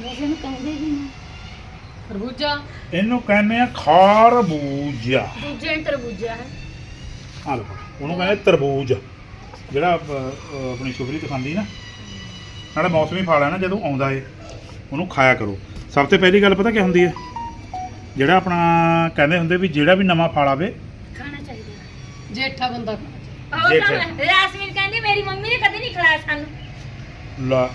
ਵੈਸੇ ਨੂੰ ਕਹਿੰਦੇ ਵੀ ਨਾ ਖਰਬੂਜਾ ਇਹਨੂੰ ਕਹਿੰਦੇ ਆ ਖਾਰਬੂਜਾ। ਦੂਜੇ ਨੂੰ ਤਰਬੂਜਾ ਹੈ। ਆ ਲਓ ਉਹਨੂੰ ਕਹਿੰਦੇ ਤਰਬੂਜ। ਜਿਹੜਾ ਅਹ, ਅਹ, ਆਪਣੀ ਸ਼ੁਭਰੀਤ ਖਾਂਦੀ ਨਾ ਨਾਲੇ ਮੌਸਮੀ ਫਲ ਹੈ ਨਾ ਜਦੋਂ ਆਉਂਦਾ ਏ ਉਹਨੂੰ ਖਾਇਆ ਕਰੋ। ਸਭ ਤੋਂ ਪਹਿਲੀ ਗੱਲ ਪਤਾ ਕੀ ਹੁੰਦੀ ਹੈ ਜਿਹੜਾ ਆਪਣਾ ਕਹਿੰਦੇ ਹੁੰਦੇ ਵੀ ਜਿਹੜਾ ਵੀ ਨਵਾਂ ਫਲ ਆਵੇ ਖਾਣਾ ਚਾਹੀਦਾ। ਜੇਠਾ ਬੰਦਾ ਉਹ ਜੇਠ। ਤਾਂ ਰਾਸਮੀਨ ਕਹਿੰਦੀ ਮੇਰੀ ਮੰਮੀ ਨੇ ਕਦੇ ਨਹੀਂ ਖਿਲਾਇਆ ਸਾਨੂੰ। ਲਾ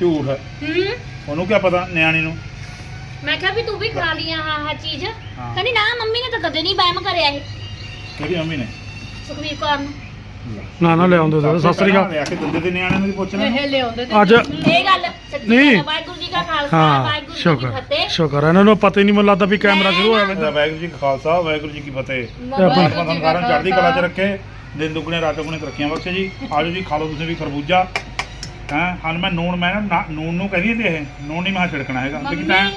ਝੂਠ। ਹੂੰ। ਉਹਨੂੰ ਕੀ ਪਤਾ ਨਿਆਣੀ ਨੂੰ? ਮੈਂ ਕਿਹਾ ਵੀ ਤੂੰ ਵੀ ਖਾ ਲਈ ਆਹ ਆਹ ਚੀਜ਼। ਹਾਂ। ਕਹਿੰਦੀ ਨਾ ਮੰਮੀ ਨੇ ਤਾਂ ਕਦੇ ਨਹੀਂ ਬੈਮ ਕਰਿਆ ਇਹ। ਕਿਹੜੀ ਮੰਮੀ ਨੇ? ਸੁਖਵੀਰ ਕੌਰ ਨੂੰ। ਨਾ ਨਾ ਲਿਆਉਂਦੇ ਸਰ ਸਤਿ ਸ੍ਰੀ ਅਕਾਲ। ਲਿਆ ਕੇ ਦਿੰਦੇ ਤੇ ਨਿਆਣੇ ਨੂੰ ਵੀ ਪੁੱਛਣਾ। ਇਹ ਲਿਆਉਂਦੇ ਤੇ ਅੱਜ ਇਹ ਗੱਲ ਸੱਚੀ ਨਹੀਂ। ਗੱਲ ਹੈ। ਵਾਹਿਗੁਰੂ ਜੀ ਕਾ ਖਾਲਸਾ ਹਾਂ ਵਾਹਿਗੁਰੂ ਜੀ ਕੀ ਸ਼ੁਕਰ ਫਤਿਹ। ਸ਼ੁਕਰ ਹੈ। ਇਹਨਾਂ ਨੂੰ ਪਤਾ ਹੀ ਨਹੀਂ ਮੈਨੂੰ ਲੱਗਦਾ ਵੀ ਕੈਮਰਾ ਸ਼ੁਰੂ ਹੋਇਆ ਵਾ। ਵਾਹਿਗੁਰੂ ਜੀ ਕਾ ਖਾਲਸਾ ਵਾਹਿਗੁਰੂ ਜੀ ਕੀ ਫਤਿਹ। ਆਪਾਂ- ਤੁਹਾਨੂੰ ਸਾਰਿਆਂ ਨੂੰ ਚੜ੍ਹਦੀ ਕਲਾ 'ਚ ਰੱਖੇ ਦਿਨ ਦੁੱਗਣੇ ਰਾਤ ਦੁੱਗਣੇ ਤਰੱਕੀਆਂ ਬਖਸ਼ੇ ਜੀ। ਆਜੋ ਜੀ ਖਾ ਲਓ ਤੁਸੀਂ ਵੀ ਖਰਬੂਜਾ। ਹੈਂ ਹਨ ਮੈਂ ਨੂਣ ਮੈਂ ਨਾ ਨੂਣ ਨੂੰ ਕਹਿੰਦੀ ਤੇ ਇਹ। ਨੂਣ ਨਹੀਂ ਮੈਂ ਛਿੜਕਣਾ ਹੈਗਾ। ਕਿ ਤਾਂ ਮੰਮੀ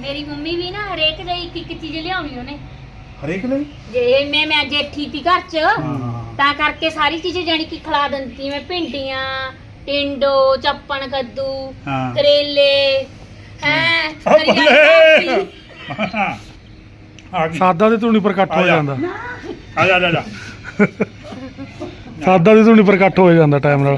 ਮੇਰੀ ਮੰਮੀ ਵੀ ਨਾ ਹਰੇਕ ਦੇ ਇੱਕ ਇੱਕ ਚੀਜ਼ ਲਿਆਉਣੀ ਉਹਨੇ। ਹਰੇਕ ਲਈ? ਜੇ ਮੈਂ ਮੈਂ ਜੇਠੀ ਤੀ ਘਰ ਚ। ਹਾਂ। ਤਾਂ ਕਰਕੇ ਸਾਰੀ ਚੀਜ਼ਾਂ ਜਾਣੀ ਕਿ ਖਿਲਾ ਦਿੰਦੀ ਮੈਂ ਭਿੰਡੀਆਂ ਟਿੰਡੋ ਚੱਪਣ ਕੱਦੂ ਹਾਂ। ਕਰੇਲੇ ਹੈ ਆ ਬੱਲੇ ਆ ਗਈ। ਸਾਦਾ ਦੇ ਧੂਣੀ ਪਰ ਇਕੱਠ ਹੋ ਆ ਜਾ। ਜਾਂਦਾ। ਆ ਜਾ ਆ ਜਾ, ਆ ਜਾ। ਸਾਦਾ ਦੇ ਧੂਣੀ ਪਰ ਇਕੱਠ ਹੋ ਜਾਂਦਾ ਟਾਈਮ ਨਾਲ।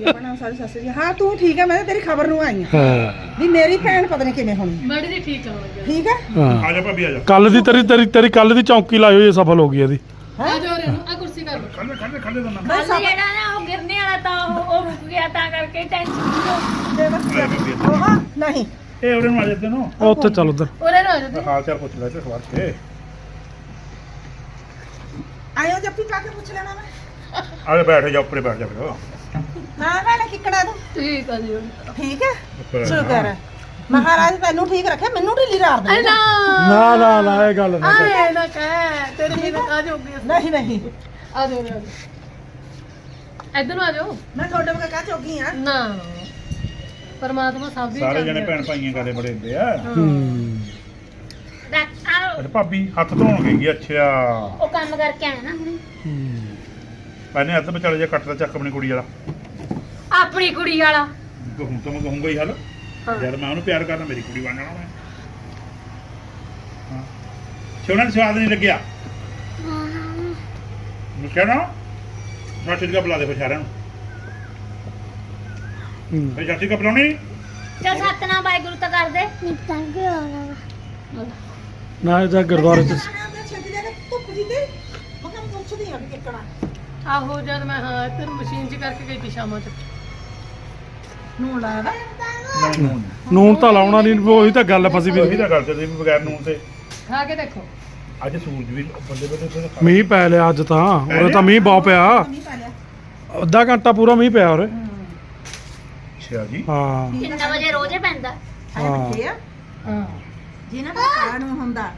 ਆਪਣਾ ਸਾਰੀ ਸੱਸ ਜੀ? ਹਾਂ ਤੂੰ ਠੀਕ ਹੈ ਮੈਂ ਤਾਂ ਤੇਰੀ ਖਬਰ ਨੂੰ ਆਈ ਹਾਂ ਹਾਂ। ਵੀ ਮੇਰੀ ਭੈਣ ਪਤਾ ਨਹੀਂ ਕਿਵੇਂ ਹੋਣੀ। ਬੜੀ ਦੀ ਠੀਕ ਹੋ ਗਿਆ ਠੀਕ ਹੈ ਹਾਂ। ਆ ਜਾ ਭਾਬੀ ਆ ਜਾ। ਕੱਲ ਦੀ ਤੇਰੀ ਤੇਰੀ ਤੇਰੀ ਕੱਲ ਦੀ ਚੌਂਕੀ ਲਾਈ ਹੋਈ ਹੈ, ਸਫਲ ਹੋ ਗਈ ਇਹਦੀ। ਆ ਜਾ ਰੇ ਆ ਕੁਰਸੀ ਕਰ ਲਓ। ਖੜੇ ਖੜੇ ਖੜੇ ਦੋਨਾਂ ਕੱਲ ਜਿਹੜਾ ਨਾ ਉਹ ਗਿਰਨੇ ਵਾਲਾ ਤਾਂ ਉਹ ਉਹ ਰੁਕ ਗਿਆ ਤਾਂ ਕਰਕੇ ਟੈਨਸ਼ਨ ਦੇ ਬਸ। ਲੈ ਭਾਬੀ ਉਹ ਨਹੀਂ। ਇਹ ਉਹਦੇ ਨੂੰ ਆ ਜਾਂਦੇ ਨੂੰ ਉਹ ਉੱਥੇ ਚੱਲ ਉਧਰ। ਉਰੇ ਨਾ ਆ ਜਾ ਹਾਲ ਚਾਲ ਪੁੱਛ ਲੈ ਤੇ ਸਵਾਰ ਕੇ ਆਇਓ ਜੱਫੀ ਪਾ ਕੇ ਪੁੱਛ ਲੈਣਾ ਮੈਂ। ਆ ਜਾ ਬੈਠ ਜਾ ਉੱਪਰੇ ਬੈਠ ਜਾ ਫਿਰ। ਹਾਂ ਭੈਣੇ ਕਿੱਕੜਾ ਤੂੰ। ਠੀਕ ਆ ਜੀ। ਠੀਕ ਹੈ? ਸ਼ੁਕਰ ਹੈ ਮਹਾਰਾਜ ਤੈਨੂੰ ਠੀਕ ਰੱਖੇ ਮੈਨੂੰ ਢਿੱਲੀ ਰਾਰ ਦੇ ਨਾ। ਨਾ ਨਾ ਨਾ ਇਹ ਗੱਲ ਨਾ ਕਰ। ਆਏ ਨਾ ਕਹਿ ਤੇਰੀ ਵੀ ਨਾ ਜੋਗੀ ਨਹੀਂ ਨਹੀਂ। ਆ ਜਾਓ ਇੱਧਰ ਨੂੰ ਆ ਜਾਓ। ਮੈਂ ਤੁਹਾਡੇ ਵਰਗਾ ਕਾ ਚੋਗੀ ਆ? ਨਾ। ਪਰਮਾਤਮਾ ਸਭ ਦੀ ਸਾਰੇ ਜਣੇ। ਭੈਣ ਭਾਈਆਂ ਕਦੇ ਬੜੇ ਹੁੰਦੇ ਆ। ਹੂੰ। ਅੱਛਾ ਭਾਬੀ ਹੱਥ ਧੋਣ ਗਈ ਅੱਛਾ। ਉਹ ਕੰਮ ਕਰਕੇ ਆਇਆ ਨਾ ਹੁਣੇ। ਹੂੰ। ਪਹਿਨੇ ਹੱਥ ਵਿਚਾਲੇ ਜੇ ਕੱਟ ਦਾ ਚੱਕ ਆਪਣੀ ਕੁੜੀ ਵਾਲਾ। ਆਪਣੀ ਕੁੜੀ ਵਾਲਾ। ਹੁਣ ਤਾਂ ਮੈਂ ਕਹੂੰਗਾ ਹੀ ਹਲ। ਜਦ ਮੈਂ ਉਹਨੂੰ ਪਿਆਰ ਕਰਦਾ ਮੇਰੀ ਕੁੜੀ ਬਣ ਜਾਣਾ ਮੈਂ। ਹਾਂ। ਛੋਣਾ ਸਵਾਦ ਨਹੀਂ ਲੱਗਿਆ? ਮੈਂ ਕਹਿਣਾ ਮੈਂ ਚਿੜਕਾ ਬੁਲਾ ਦੇ ਫਿਰ ਸਾਰਿਆਂ ਨੂੰ। ਹੂੰ। ਫਿਰ ਚਾਚੀ ਕਾ ਬੁਲਾਉਣੀ ਚੱਲ ਸਤਨਾਮ ਵਾਹਿਗੁਰੂ ਤਾਂ ਕਰ ਦੇ। ਨਾ ਇਹ ਤਾਂ ਗੁਰਦੁਆਰੇ ਚ ਛੇਤੀ ਜਾ ਕਿੱਕਣਾ ਆਹੋ ਜਦ ਮੈਂ ਹਾਂ ਇੱਧਰ ਮਸ਼ੀਨ 'ਚ ਕਰਕੇ ਗਈ ਤੀ ਸ਼ਾਮਾਂ 'ਚ। ਨੂਣ ਲਾਇਆ ਨੂਣ ਤਾਂ ਲਾਉਣਾ ਨਹੀਂ ਉਹੀ ਤਾਂ ਗੱਲ ਫਸੀ ਵੀ ਉਹੀ ਤਾਂ ਗੱਲ ਚੱਲਦੀ ਵੀ ਬਗੈਰ ਨੂਨ ਤੇ। ਖਾ ਕੇ ਦੇਖੋ। ਅੱਜ ਸੂਰਜ ਵੀ ਬੰਦੇ ਬੰਦੇ ਤੇ ਮੀਂਹ ਪੈ ਲਿਆ ਅੱਜ ਤਾਂ ਉਰੇ ਤਾਂ ਮੀਂਹ ਬਹੁਤ ਪਿਆ। ਨਹੀਂ ਪਾ ਲਿਆ। ਅੱਧਾ ਘੰਟਾ ਪੂਰਾ ਮੀਂਹ ਪਿਆ ਉਰੇ। ਅੱਛਾ ਜੀ। ਹਾਂ। 3 ਵਜੇ ਰੋਜ਼ੇ ਪੈਂਦਾ? ਹਾਂ। ਬੱਚੇ ਆ ਹਾਂ। ਜਿਹਨਾਂ ਦਾ ਖਾਣ ਨੂੰ ਹੁੰਦਾ।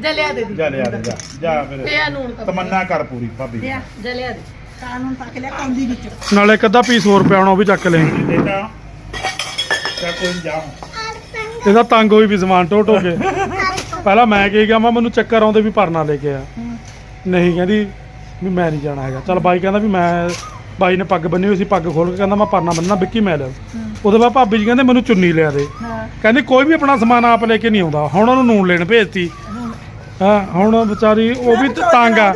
ਜਲਿਆ ਦੇ ਦੀ। ਜਾ ਦੇ ਜਾ ਜਾ ਤੇ ਫਿਰ। ਆ ਨੂਣ ਕੱਪ ਤਮੰਨਾ ਕਰ ਪੂਰੀ ਭਾਬੀ ਲਿਆ ਜਲਿਆ ਦੇ। ਕਾਨੂੰਨ ਪਾ ਕੇ ਲਿਆ ਕੌਂਦੀ ਵਿੱਚ। ਨਾਲੇ ਇੱਕ ਅੱਧਾ ਪੀਸ ਹੋਰ ਪਿਆ ਹੋਣਾ ਉਹ ਵੀ ਚੱਕ ਲੈ। ਇਹ ਤਾਂ ਕੋਈ ਇਹਦਾ ਤੰਗ ਹੋਈ ਵੀ ਸਮਾਨ ਢੋ ਢੋ ਕੇ ਪਹਿਲਾਂ ਮੈਂ ਕੀ ਗਿਆ ਮੈਂ ਮੈਨੂੰ ਚੱਕਰ ਆਉਂਦੇ ਵੀ ਪਰਨਾ ਲੈ ਕੇ ਆ। ਨਹੀਂ ਕਹਿੰਦੀ ਵੀ ਮੈਂ ਨਹੀਂ ਜਾਣਾ ਹੈਗਾ। ਚਲ ਬਾਈ ਕਹਿੰਦਾ ਵੀ ਮੈਂ ਬਾਈ ਨੇ ਪੱਗ ਬੰਨੀ ਹੋਈ ਸੀ ਪੱਗ ਖੋਲ ਕੇ ਕਹਿੰਦਾ ਮੈਂ ਪਰਨਾ ਬੰਨਣਾ ਵਿੱਕੀ ਮੈਂ ਲਿਆ ਉਹਦੇ ਬਾਅਦ ਭਾਬੀ ਜੀ ਕਹਿੰਦੇ ਮੈਨੂੰ ਚੁੰਨੀ ਲਿਆ ਦੇ। ਹਾਂ। ਕਹਿੰਦੀ ਕੋਈ ਵੀ ਆਪਣਾ ਸਮਾਨ ਆਪ ਲੈ ਕੇ ਨਹੀਂ ਆਉਂਦਾ। ਹੁਣ ਉਹਨੂੰ ਨੂਨ ਲੈਣ ਭੇਜਤੀ। ਹਾਂ। ਹੁਣ ਵਿਚਾਰੀ ਉਹ ਵੀ ਤ- ਤੰਗ ਆ।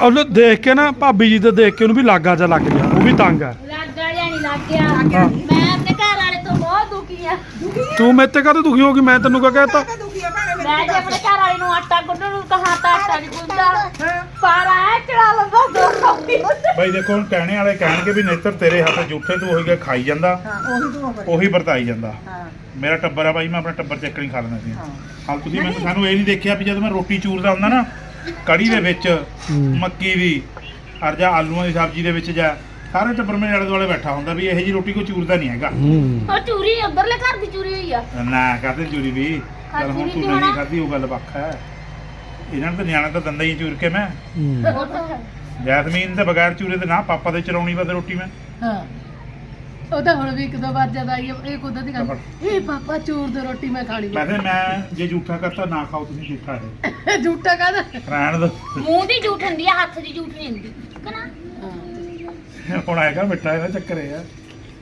ਉਹਨੂੰ ਦੇਖ ਕੇ ਨਾ ਭਾਬੀ ਜੀ ਦੇ ਦੇਖ ਕੇ ਉਹਨੂੰ ਵੀ ਲਾਗਾ ਜਾ ਲੱਗ ਗਿਆ। ਉਹ ਵੀ ਤੰਗ ਆ। ਲੱਗਾ ਜਾਂ ਨਹੀਂ ਲੱਗ ਗਿਆ। ਮੈਂ ਆਪਣੇ ਘਰ ਵਾਲੇ ਤੋਂ ਬਹੁਤ ਦੁਖੀ ਆ। ਤੂੰ ਮੇਰੇ ਤੇ ਕਾਹਤੇ ਦੁਖੀ ਹੋ ਗਈ? ਮੈਂ ਤੈਨੂੰ ਕਿਆ ਕਹਿਤਾ? ਮੈਂ ਜੇ ਆਪਣੇ ਘਰ ਵਾਲੇ ਨੂੰ ਆਟਾ ਗੁੰਨਣ ਨੂੰ ਕਹਾ ਤਾਂ ਆਟਾ ਨਹੀਂ ਗੁੰਨਦਾ। ਹਾਂ? ਪਾਰਾ ਹੈ ਚੜਾ ਲੰਦਾ ਦੋ ਕਾਪੀ ਬਾਈ ਦੇਖੋ ਹੁਣ ਕਹਿਣੇ ਵਾਲੇ ਕਹਿਣਗੇ ਵੀ ਨੇਤਰ ਤੇਰੇ ਹੱਥ ਜੂਠੇ ਤੂੰ ਉਹੀ ਗਾ ਖਾਈ ਜਾਂਦਾ। ਹਾਂ ਉਹੀ ਤੂੰ ਹੋ ਉਹੀ ਵਰਤਾਈ ਜਾਂਦਾ। ਹਾਂ। ਮੇਰਾ ਟੱਬਰ ਆ ਬਾਈ ਮੈਂ ਆਪਣਾ ਟੱਬਰ ਚੱਕ ਨਹੀਂ ਖਾ ਲੈਣਾ ਸੀ। ਹਾਂ। ਹਾਲ ਤੁਸੀਂ ਮੈਨੂੰ ਸਾਨੂੰ ਇਹ ਨਹੀਂ ਦੇਖਿਆ ਵੀ ਜਦੋਂ ਮੈਂ ਰੋਟੀ ਚੂਰਦਾ ਹੁੰਦਾ ਨਾ ਕੜੀ ਦੇ ਵਿੱਚ ਹੂੰ। ਮੱਕੀ ਦੀ ਅਰ ਜਾਂ ਆਲੂਆਂ ਦੀ ਸਬਜ਼ੀ ਦੇ ਵਿੱਚ ਜਾ ਸਾਰੇ ਟੱਬਰ ਮੇਰੇ ਆਲੇ ਦੁਆਲੇ ਬੈਠਾ ਹੁੰਦਾ ਵੀ ਇਹੋ ਜੀ ਰੋਟੀ ਕੋਈ ਚੂਰਦਾ ਨਹੀਂ ਹੈਗਾ। ਹੂੰ। ਉਹ ਚੂਰੀ ਉਧਰਲੇ ਘਰ ਦੀ ਚੂਰੀ ਹੋਈ ਆ। ਨਾ ਕਾਹਤੇ ਚੂਰੀ ਵੀ ਚਲ ਹੁਣ ਤੂੰ ਨਹੀਂ? ਖਾਧੀ ਉਹ ਗੱਲ ਵੱਖ ਹੈ। ਇਹਨਾਂ ਨੂੰ ਤਾਂ ਨਿਆਣਾ ਤਾਂ ਦੰਦਾ ਹੀ ਚੂਰ ਕੇ ਮੈਂ। ਹੂੰ। ਉਹ ਤਾਂ ਹੈ। ਜੈਸਮੀਨ ਤੇ ਬਗੈਰ ਚੂਰੇ ਤੇ ਨਾ ਪਾਪਾ ਦੇ ਚਲਾਉਣੀ ਤੇ ਰੋਟੀ ਮੈਂ। ਹਾਂ। ਉਹ ਤਾਂ ਹੁਣ ਵੀ ਇੱਕ ਦੋ ਵਾਰ ਜਦ ਆਈ ਆ, ਇਹ ਕੁਦਰਤੀ ਗੱਲ। ਇਹ ਪਾਪਾ ਚੂਰ ਦੀ ਰੋਟੀ ਮੈਂ ਖਾਣੀ ਵੈਸੇ ਮੈਂ ਜੇ ਝੂਠਾ ਕਰਤਾ ਨਾ ਖਾਓ ਤੁਸੀਂ ਝੂਠਾ ਹੈ ਹੈ ਝੂਠਾ ਕਾਹਦਾ? ਰਹਿਣ ਦੋ। ਮੂੰਹ ਦੀ ਝੂਠ ਹੁੰਦੀ ਆ ਹੱਥ ਦੀ ਝੂਠ ਨਹੀਂ ਹੁੰਦੀ। ਕਨਾ ਹੁਣ ਆਏਗਾ ਮਿੱਠਾ ਇਹਦਾ ਚੱਕਰ ਇਹ ਆ।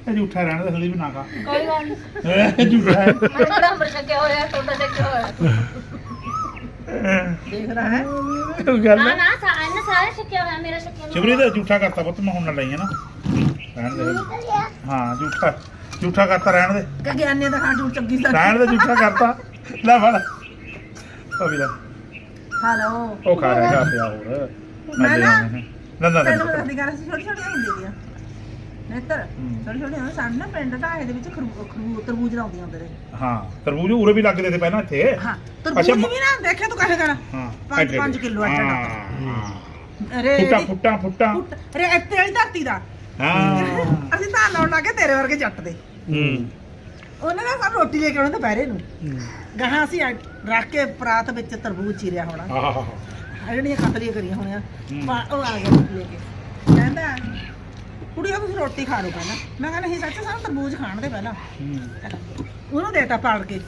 ਇਹ ਝੂਠਾ ਰਹਿਣ ਦੇ ਥੋੜੀ ਵੀ ਨਾ ਖਾ। ਕੋਈ ਗੱਲ ਨਹੀਂ ਇਹ ਝੂਠਾ ਹੈ। ਮੈਂ ਬੜਾ ਅੰਬਰ ਛਕਿਆ ਹੋਇਆ ਤੁਹਾਡਾ ਛਕਿਆ ਹੋਇਆ। ਦੇਖ ਰਹਾ ਹੈ। ਉਹ ਗੱਲ ਨਾ ਹੈ। ਨਾ ਸਾ ਇਹਨਾਂ ਸਾਰਾ ਛਕਿਆ ਹੋਇਆ ਮੇਰਾ ਛਕਿਆ ਹੋਇਆ। ਸ਼ਿਵਰੀ ਦਾ ਝੂਠਾ ਕਰਤਾ ਪੁੱਤ ਮੈਂ ਹੁਣ ਨਾ ਲਈ ਹੈ ਨਾ। ਰਹਿਣ ਦੇ। ਹਾਂ ਝੂਠਾ ਝੂਠਾ ਕਰਤਾ ਰਹਿਣ ਦੇ। ਕਿ ਗਿਆਨੀ ਦਾ ਖਾਣ ਝੂਠ ਚੰਗੀ ਲੱਗ ਰਹਿਣ ਦੇ ਝੂਠਾ ਕਰਤਾ। ਲੈ ਫੜ। ਉਹ ਵੀ ਲੈ ਹਲੋ ਉਹ ਖਾ ਰਿਹਾ ਪਿਆ ਹੋਰ। ਮੈਂ ਨਾ- ਨਾ ਨਾ ਤੈਨੂੰ ਨਾ। ਦੱਸਦੀ ਗੱਲ ਸੀ ਛੋਟੀ ਛੋਟੀ ਹੁੰਦੀ ਦੀਆਂ ਨੇਤਰ ਛੋਟੀ ਛੋਟੀ ਹੁੰਦੀ ਸਾਡੇ ਨਾ ਪਿੰਡ ਦਾ ਇਹਦੇ ਵਿੱਚ ਖਰਬੂ ਖਰਬੂ ਤਰਬੂਜ ਲਾਉਂਦੀਆਂ ਹੁੰਦੇ ਨੇ। ਹਾਂ ਤਰਬੂਜ ਉਰੇ ਵੀ ਲੱਗਦੇ ਤੇ ਪਹਿਲਾਂ ਇੱਥੇ। ਹਾਂ ਅੱਛਾ, ਤਰਬੂਜ ਮ- ਵੀ ਨਾ ਦੇਖਿਆ ਤੂੰ ਕਹੇ ਗਾਣਾ ਹਾਂ ਪੰਜ- ਐਡੇ- ਪੰਜ ਕਿੱਲੋ ਐਡਾ ਹਾਂ, ਐਡਾ। ਹਾਂ। ਅਰੇ ਫੁੱਟਾਂ ਇਹਦੀ- ਫੁੱਟਾਂ ਫੁੱਟਾਂ। ਫੁੱਟ- ਅਰੇ ਇੱਥੇ ਵਾਲੀ ਧਰਤੀ ਦਾ। ਹਾਂ। ਅਸੀਂ ਤਾਂ ਲਾਉਣ ਲੱਗੇ ਤੇਰੇ ਵਰਗੇ ਜੱਟ ਦੇ। ਹੂੰ। ਉਹਨਾਂ ਨੇ ਸਾਨੂੰ ਰੋਟੀ ਲੈ ਕੇ ਆਉਣਾ ਦੁਪਹਿਰੇ ਨੂੰ। ਗਾਹਾਂ ਅਸੀਂ ਰੱਖ ਕੇ ਪਰਾਤ ਵਿੱਚ ਤਰਬੂਜ ਚੀਰਿਆ ਹੋਣਾ। ਆਹ। ਆ ਜਿਹੜੀਆਂ ਕਤਲੀਆਂ ਕਰੀਆਂ ਹੋਣੀਆਂ। ਪਾ- ਉਹ ਆ ਗਿਆ ਲੈ ਕੇ। ਕਹਿੰਦਾ ਕੁੜੀਆਂ ਤੁਸੀਂ ਰੋਟੀ ਖਾ ਲਓ ਪਹਿਲਾਂ। ਮੈਂ ਕਹਿੰਦਾ ਨਹੀਂ ਸੱਚ ਸਾਨੂੰ ਤਰਬੂਜ ਖਾਣ ਦੇ ਪਹਿਲਾਂ। ਉਹਨੂੰ ਦੇਤਾ ਪਾੜ ਕੇ।